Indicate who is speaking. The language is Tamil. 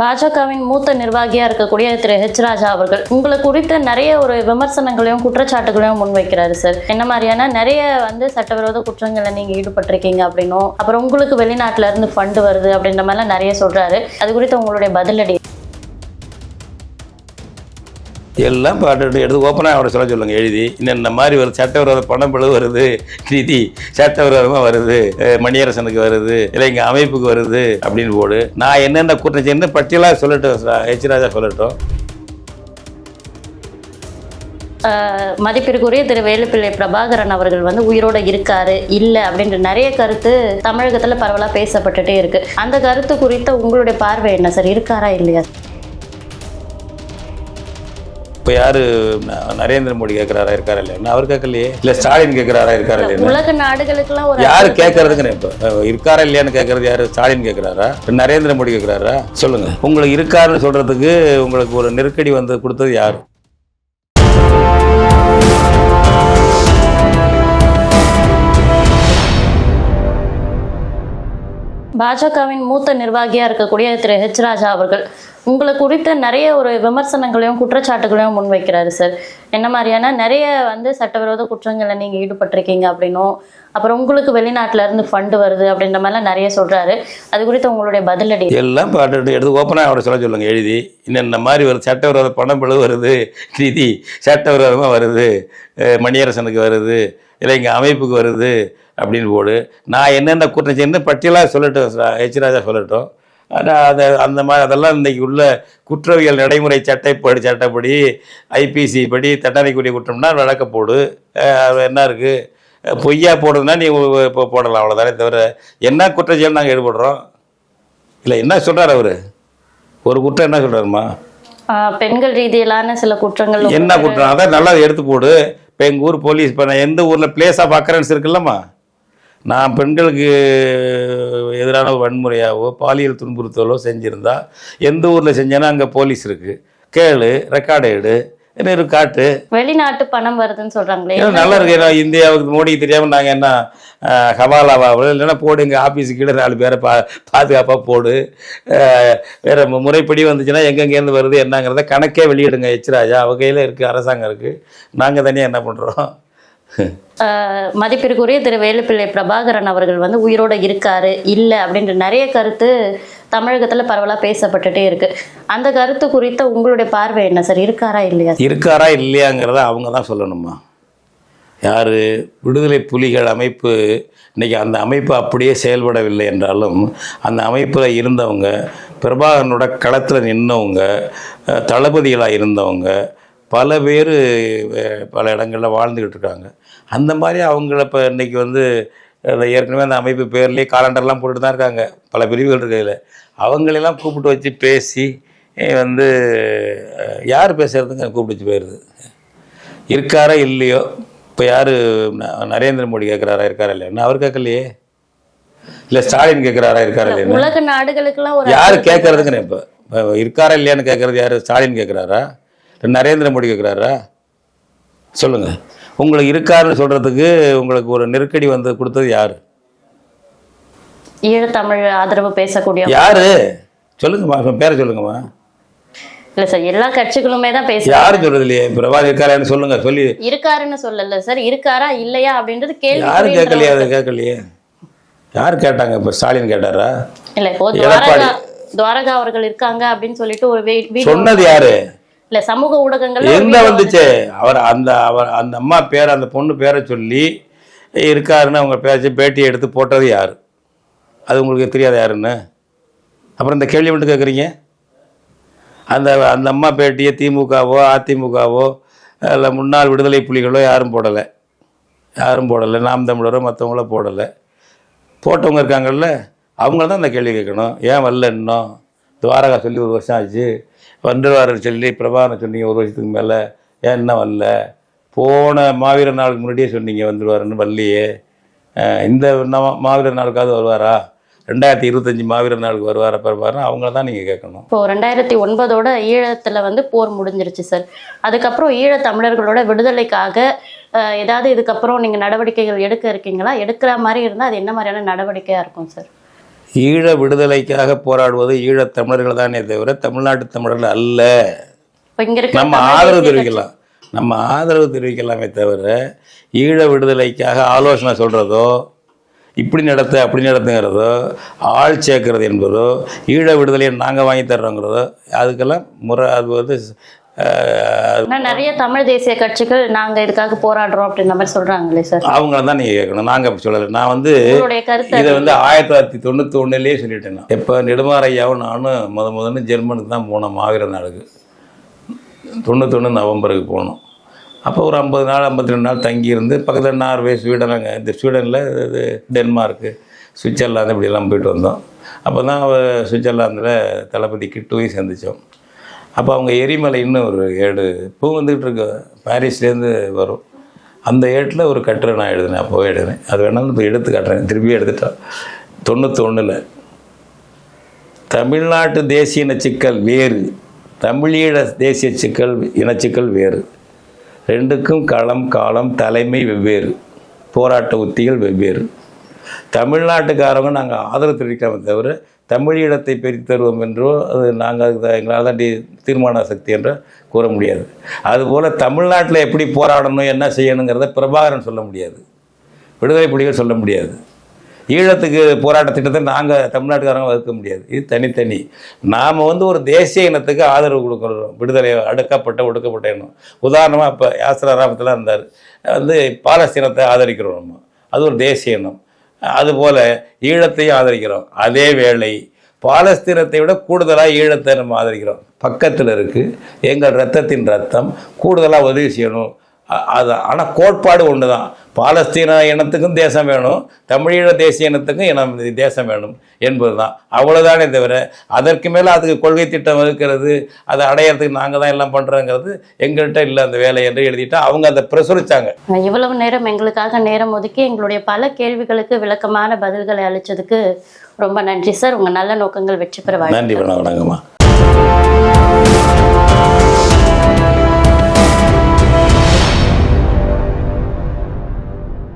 Speaker 1: பாஜகவின் மூத்த நிர்வாகியா இருக்கக்கூடிய திரு ஹெச் ராஜா அவர்கள் உங்களை குறித்து நிறைய ஒரு விமர்சனங்களையும் குற்றச்சாட்டுகளையும் முன்வைக்கிறாரு சார் என்ன மாதிரியான நிறைய வந்து சட்டவிரோத குற்றங்களை நீங்க ஈடுபட்டிருக்கீங்க அப்படின்னும் அப்புறம் உங்களுக்கு வெளிநாட்டுல இருந்து ஃபண்டு வருது அப்படின்ற மாதிரிலாம் நிறைய சொல்றாரு. அது குறித்து உங்களுடைய பதிலடி
Speaker 2: எல்லாம் பாட்டு எடுத்து ஓப்பனாக அவரை சொல்ல சொல்லுங்க எழுதி. இந்த மாதிரி வருது சட்டவிரோத பணப்பழு வருது நிதி சட்டவிரோதமாக வருது மணியரசனுக்கு வருது இல்லை எங்கள் அமைப்புக்கு வருது அப்படின்னு போடு. நான் என்னென்ன குற்றம் செய்யணும் பட்டியலாக சொல்லட்டும் ஹெச் ராஜா சொல்லட்டும்.
Speaker 1: ஆஹ் மதிப்பிற்குரிய திரு வேலுப்பிள்ளை பிரபாகரன் அவர்கள் வந்து உயிரோட இருக்காரு இல்ல அப்படின்ற நிறைய கருத்து தமிழகத்துல பரவலா பேசப்பட்டுட்டே இருக்கு. அந்த கருத்து குறித்த உங்களுடைய பார்வை என்ன சார்? இருக்காரா இல்லையா?
Speaker 2: இப்போ யார் நரேந்திர மோடி கேட்குறாரா இருக்காரா இல்லையா? அவர் கேட்கலையே இல்லை ஸ்டாலின் கேட்குறாரா இருக்காரா இல்லையா?
Speaker 1: உலக நாடுகளுக்கெல்லாம்
Speaker 2: யார் கேட்கறதுங்கன்னு இப்போ இருக்காரா இல்லையான்னு கேட்கறது யாரு? ஸ்டாலின் கேட்குறாரா நரேந்திர மோடி கேட்குறாரா சொல்லுங்க. உங்களுக்கு இருக்காருன்னு சொல்றதுக்கு உங்களுக்கு ஒரு நெருக்கடி வந்து கொடுத்தது யார்?
Speaker 1: பாஜகவின் மூத்த நிர்வாகியாக இருக்கக்கூடிய திரு ஹெச் ராஜா அவர்கள் உங்களை குறித்த நிறைய ஒரு விமர்சனங்களையும் குற்றச்சாட்டுகளையும் முன்வைக்கிறாரு சார் என்ன மாதிரியான நிறைய வந்து சட்டவிரோத குற்றங்களை நீங்கள் ஈடுபட்டிருக்கீங்க அப்படின்னும் அப்புறம் உங்களுக்கு வெளிநாட்டிலேருந்து ஃபண்டு வருது அப்படின்ற மாதிரிலாம் நிறைய சொல்கிறாரு அது குறித்து உங்களுடைய பதிலடி
Speaker 2: எல்லாம் எடுத்து ஓப்பனாக அவரை சொல்ல சொல்லுங்கள் எழுதி. இந்த இந்த மாதிரி வருது சட்டவிரோத பணப்பழு வருது நிதி சட்டவிரோதமாக வருது மணியரசனுக்கு வருது இல்லை எங்கள் அமைப்புக்கு வருது அப்படின்னு போடு. நான் என்னென்ன குற்றம் செய்யணும் பட்டியலாக சொல்லட்டும் ஹெச் ராஜா சொல்லட்டும். ஆனால் அதை அந்த மாதிரி அதெல்லாம் இன்னைக்கு உள்ள குற்றவியல் நடைமுறை சட்டைப்படி சட்டப்படி ஐபிசி படி தண்டனைக்குரிய குற்றம்னா வழக்க போடு. அது என்ன இருக்குது பொய்யா போடுறதுனா நீ இப்போ போடலாம் அவ்வளோதானே தவிர என்ன குற்றம் செய்யணும் நாங்கள் ஈடுபடுறோம் இல்லை என்ன சொல்றாரு அவரு? ஒரு குற்றம் என்ன சொல்றாருமா?
Speaker 1: ஆஹ் பெண்கள் ரீதியிலான சில குற்றங்கள்
Speaker 2: என்ன குற்றம்? அதான் நல்லா எடுத்து போடு. இப்போ எங்கள் ஊர் போலீஸ் இப்போ நான் எந்த ஊரில் பிளேஸ் ஆஃப் அக்கரன்ஸ் இருக்குல்லம்மா நான் பெண்களுக்கு எதிரான வன்முறையாவோ பாலியல் துன்புறுத்தலோ செஞ்சுருந்தா எந்த ஊரில் செஞ்சேன்னா அங்கே போலீஸ் இருக்குது கேளு ரெக்கார்டு எடு இருக்கு காட்டு.
Speaker 1: வெளிநாட்டு பணம் வருதுன்னு சொல்றாங்களே.
Speaker 2: நல்லா இருக்கு. ஏன்னா இந்தியாவுக்கு மோடிக்கு தெரியாமல் நாங்கள் என்ன ஹவாலாவா இல்லைன்னா போடு எங்கள் ஆஃபீஸுக்கு கீழே நாலு பேரை பா பாதுகாப்பாக போடு. வேற முறைப்படி வந்துச்சுன்னா எங்கெங்கேருந்து வருது என்னங்கிறத கணக்கே வெளியிடுங்க எச் ராஜா. அவ கையில் இருக்குது அரசாங்கம் இருக்குது நாங்கள் தனியாக என்ன பண்ணுறோம்
Speaker 1: மதிப்பிற்குரிய திரு வேலுப்பிள்ளை பிரபாகரன் அவர்கள் வந்து உயிரோட இருக்காரு இல்லை அப்படின்ற நிறைய கருத்து தமிழகத்தில் பரவலாக பேசப்பட்டுட்டே இருக்கு. அந்த கருத்து குறித்த உங்களுடைய பார்வை என்ன சார்? இருக்காரா இல்லையா
Speaker 2: இருக்காரா இல்லையாங்கிறத அவங்க தான் சொல்லணுமா? யார்? விடுதலை புலிகள் அமைப்பு இன்றைக்கி அந்த அமைப்பு அப்படியே செயல்படவில்லை என்றாலும் அந்த அமைப்பில் இருந்தவங்க பிரபாகரனோட களத்தில் நின்றவங்க தளபதிகளாக இருந்தவங்க பல பேர் பல இடங்களில் வாழ்ந்துக்கிட்டு இருக்காங்க அந்த மாதிரி அவங்கள இப்போ இன்னைக்கு வந்து ஏற்கனவே அந்த அமைப்பு பேர்லேயே காலண்டர்லாம் போட்டுட்டு தான் இருக்காங்க. பல பிரிவுகள் இருக்கையில் அவங்களெல்லாம் கூப்பிட்டு வச்சு பேசி வந்து யார் பேசுறதுங்க கூப்பிட்டு வச்சு போயிடுது இருக்காரா இல்லையோ? இப்போ யார் நரேந்திர மோடி கேட்குறாரா இருக்காரா இல்லையா? அவர் கேட்கலையே இல்லை ஸ்டாலின் கேட்குறாரா இருக்காரா இல்லையா?
Speaker 1: உலக நாடுகளுக்கெல்லாம்
Speaker 2: யார் கேட்கறதுங்கன்னு இப்போ? இருக்காரா இல்லையான்னு கேட்கறது யார்? ஸ்டாலின் கேட்குறாரா நரேந்திர மோடி கேட்குறாரா சொல்லுங்க. உங்களுக்கு இருக்காருன்னு சொல்றதுக்கு உங்களுக்கு ஒரு நெருக்கடி வந்து கொடுத்தது யார்?
Speaker 1: ஈழத்தமிழ் ஆதரவு பேசக்கூடிய
Speaker 2: யாரு? சொல்லுங்கம்மா பேரை சொல்லுங்கம்மா.
Speaker 1: இல்ல சார் எல்லா கட்சிகளுமே தான் பேச
Speaker 2: யாரும் சொல்றது இல்லையே பிரபாகர் இருக்காரான்னு சொல்லுங்க சொல்லி.
Speaker 1: இருக்காருன்னு சொல்லல சார் இருக்காரா இல்லையா அப்படின்றது
Speaker 2: யாரும்
Speaker 1: கேள்வி
Speaker 2: கேட்கலையே அதை கேட்கலையே. யார் கேட்டாங்க இப்போ ஸ்டாலின் கேட்டாரா?
Speaker 1: இல்ல இப்போ. துவாரகா துவாரகா அவர்கள் இருக்காங்க அப்படின்னு சொல்லிட்டு ஒரு
Speaker 2: சொன்னது யாரு?
Speaker 1: இல்ல சமூக ஊடகங்கள்ல ஒரு
Speaker 2: எங்க வந்துச்சு? அவர் அந்த அவர் அந்த அம்மா பேரை அந்த பொண்ணு பேரை சொல்லி இருக்காருன்னு அவங்க பேச்சு பேட்டி எடுத்து போட்டது யார்? அது உங்களுக்கு தெரியாத யாருன்னு? அப்புறம் இந்த கேள்வி மட்டும் கேட்குறீங்க அந்த அந்த அம்மா பேட்டியை திமுகவோ அதிமுகவோ இல்லை முன்னாள் விடுதலை புலிகளோ யாரும் போடலை. யாரும் போடலை. நாம் தமிழரோ மற்றவங்களோ போடலை. போட்டவங்க இருக்காங்கல்ல அவங்க தான் அந்த கேள்வி கேட்கணும். ஏன் வரல இன்னும் துவாரகா சொல்லி ஒரு வருஷம் ஆச்சு. வந்துடுவார் சொல்லி பிரபாகரன் சொன்னீங்க ஒரு வருஷத்துக்கு மேலே. ஏன் இன்னும் வரல? போன மாவீரர் நாளுக்கு முன்னாடியே சொன்னீங்க வந்துடுவாருன்னு வரலையே. இந்த மாவீரர் நாளுக்காவது வருவாரா? ரெண்டாயிரத்தி இருபத்தஞ்சி மாவீரர் நாளுக்கு வருவாரா பிரபாகரன்? அவங்கள தான் நீங்கள் கேட்கணும்.
Speaker 1: இப்போ ரெண்டாயிரத்தி ஒன்பதோட ஈழத்தில் வந்து போர் முடிஞ்சிருச்சு சார். அதுக்கப்புறம் ஈழத் தமிழர்களோட விடுதலைக்காக ஏதாவது இதுக்கப்புறம் நீங்கள் நடவடிக்கைகள் எடுக்க இருக்கீங்களா? எடுக்கிற மாதிரி இருந்தால் அது என்ன மாதிரியான நடவடிக்கையாக இருக்கும் சார்?
Speaker 2: ஈழ விடுதலைக்காக போராடுவது ஈழத் தமிழர்கள் தானே தவிர தமிழ்நாட்டு தமிழர்கள் அல்ல. நம்ம ஆதரவு தெரிவிக்கலாம். நம்ம ஆதரவு தெரிவிக்கலாமே தவிர ஈழ விடுதலைக்காக ஆலோசனை சொல்கிறதோ இப்படி நடத்து அப்படி நடத்துங்கிறதோ ஆள் சேர்க்கறது என்பதோ ஈழ விடுதலையை நாங்கள் வாங்கி தர்றோங்கிறதோ அதுக்கெல்லாம் முறை அது வந்து
Speaker 1: நிறைய தமிழ் தேசிய கட்சிகள் நாங்க இதுக்காக போராடுறோம் அப்படின்ற மாதிரி சொல்றாங்களே சார்.
Speaker 2: அவங்கள தான் நீங்கள் கேட்கணும். நாங்கள் அப்படி சொல்லலை. நான் வந்து இதை வந்து ஆயிரத்தி தொள்ளாயிரத்தி தொண்ணூற்றி ஒன்றுலேயே சொல்லிட்டேன் எப்போ நெடுமாறையாவும் நானும் முத முதல்ல ஜெர்மனுக்கு தான் போனோம் மாவீர நாடுக்கு தொண்ணூத்தொன்று நவம்பருக்கு போனோம். அப்போ ஒரு ஐம்பது நாள் ஐம்பத்தி ரெண்டு நாள் தங்கியிருந்து பக்கத்தில் நார்வே ஸ்வீடன் அங்கே இந்த ஸ்வீடனில் இது டென்மார்க்கு சுவிட்சர்லாந்து இப்படியெல்லாம் போயிட்டு வந்தோம். அப்போ தான் சுவிட்சர்லாந்தில் தளபதி கிட்டுவையும் சந்தித்தோம் அப்போ அவங்க எரிமலைன்னு ஒரு ஏடு. இப்போ வந்துக்கிட்டு இருக்கு பாரிஸ்லேருந்து வரும். அந்த ஏட்டில் ஒரு கட்டுரை நான் எழுதினேன் அப்போவே எழுதினேன். அது வேணாலும் இப்போ எடுத்து காட்டுறேன். திருப்பி எடுத்துட்டேன் தொண்ணூத்தொன்னில் தமிழ்நாட்டு தேசிய இனச்சிக்கல் வேறு. தமிழீழ தேசிய சிக்கல் இனச்சிக்கல் வேறு. ரெண்டுக்கும் களம் காலம் தலைமை வெவ்வேறு. போராட்ட உத்திகள் வெவ்வேறு. தமிழ்நாட்டுக்காரங்க நாங்கள் ஆதரவு தெரிவிக்காம தவிர தமிழீழத்தை பிரித்து தருவோம் என்றோ அது நாங்கள் அதுக்கு எங்களால் தான் தீர்மான சக்தி என்றோ கூற முடியாது. அதுபோல் தமிழ்நாட்டில் எப்படி போராடணும் என்ன செய்யணுங்கிறத பிரபாகரன் சொல்ல முடியாது. விடுதலை புலிகள் சொல்ல முடியாது. ஈழத்துக்கு போராட்ட திட்டத்தை நாங்கள் தமிழ்நாட்டுக்காரங்க வகுக்க முடியாது. இது தனித்தனி. நாம் வந்து ஒரு தேசிய இனத்துக்கு ஆதரவு கொடுக்குறோம் விடுதலை அடுக்கப்பட்ட ஒடுக்கப்பட்ட இனம். உதாரணமாக இப்போ யாசர் ராமத்தில் இருந்தார். வந்து பாலஸ்தீனத்தை ஆதரிக்கிறோம் நம்ம. அது ஒரு தேசிய இனம். அதுபோல் ஈழத்தையும் ஆதரிக்கிறோம். அதே வேளை பாலஸ்தீனத்தை விட கூடுதலாக ஈழத்தை நம்ம ஆதரிக்கிறோம். பக்கத்தில் இருக்குது எங்கள் ரத்தத்தின் ரத்தம். கூடுதலாக உதவி செய்யணும். அது ஆனால் கோட்பாடு ஒன்று தான் பாலஸ்தீன இனத்துக்கும் தேசம் வேணும். தமிழீழ தேசிய இனத்துக்கும் இனம் தேசம் வேணும் என்பது தான் அவ்வளோதானே தவிர அதற்கு மேலே அதுக்கு கொள்கை திட்டம் வகுக்கிறது அதை அடையிறதுக்கு நாங்கள் தான் எல்லாம் பண்ணுறோங்கிறது எங்கள்கிட்ட இல்லை அந்த வேலை என்று எழுதிட்டா அவங்க அதை பிரசுரிச்சாங்க.
Speaker 1: இவ்வளவு நேரம் எங்களுக்காக நேரம் ஒதுக்கி எங்களுடைய பல கேள்விகளுக்கு விளக்கமான பதில்களை அளிச்சதுக்கு ரொம்ப நன்றி சார். உங்க நல்ல நோக்கங்கள் வெற்றி பெற.
Speaker 2: நன்றி வணக்கம் வணக்கம்மா.